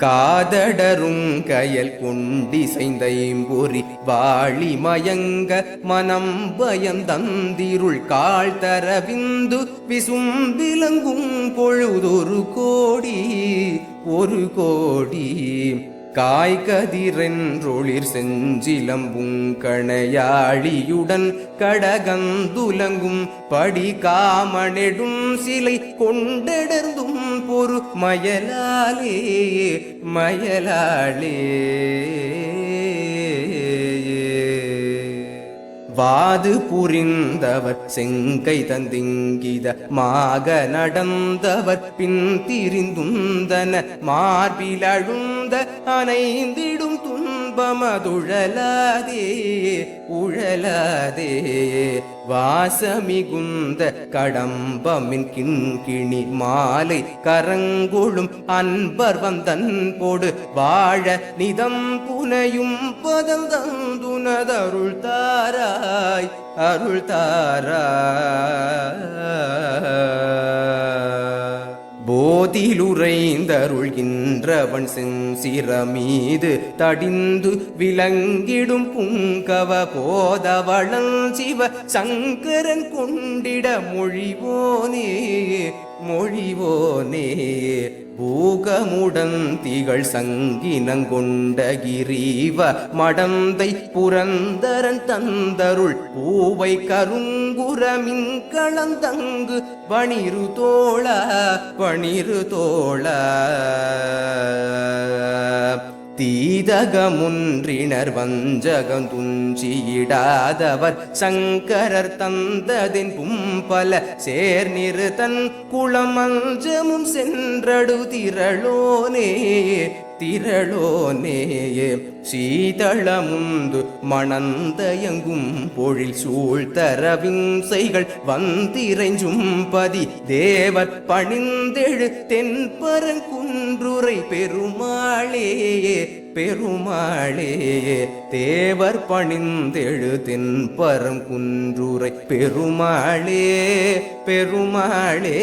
காதடரும் கயல் கொண்டிசைந்தைம்பொறி வாழி மயங்க மனம் பயம் தந்திருள் கால் தரவிந்து விசும்பிலங்கும் பொழுதொரு கோடி ஒரு கோடி. காய்கதிரென்றொளிர் செஞ்சிலம்பும் கணையாழியுடன் கடகந்துலங்கும் படி காமனெடும் சிலை கொண்டெடர்ந்தும் பொறு மயலாளி மயலாளி. வாது புரிந்தவர் செங்கை தந்திங்கித மாக நடந்தவர் பின் திரிந்துந்தன மார்பிலழுந்த அனைந்திடும் துன்பமதுழலாதே உழலாதே. வாசமிகுந்த கடம்பமின் கிண்கிணி மாலை கரங்குழும் அன்பர் வந்தன் போடு வாழ நிதம் புனையும் பதம் தந்துனதருள் தாராய் அருள் தாராய். போதிலுரைந்தருள்கின்றவன் செஞ்சிரமீது தடிந்து விளங்கிடும் புங்கவ போதவளன் வளஞ்சிவ சங்கரன் கொண்டிட மொழிவோனே மொழிவோனே. பூகமுடன் திகழ் சங்கினங்கொண்ட கிரீவ மடந்தை புரந்தரன் தந்தருள் பூவை கருங்குரமின் களந்தங்கு பணிரு தோழ பணிரு தோழ. தீதகமுன்றினர் வஞ்சகம் துஞ்சியிடாதவர் சங்கரர் தந்ததின் பும்பல சேர்நிறு தன் குளமஞ்சமும் சென்றடு திரளோனே திரளோனேயே சீதளமுந்து மணந்தயங்கும் பொழில் சூழ்த்தரவிங்சைகள் வந்திரைஞ்சும் பதி தேவர் பணிந்தெழு தென்பரங்குன்றுரை பெருமாளேயே பெருமாளே. தேவர் பணிந்தெழு தென்பரங்குன்றுரை பெருமாளே. பெருமாளே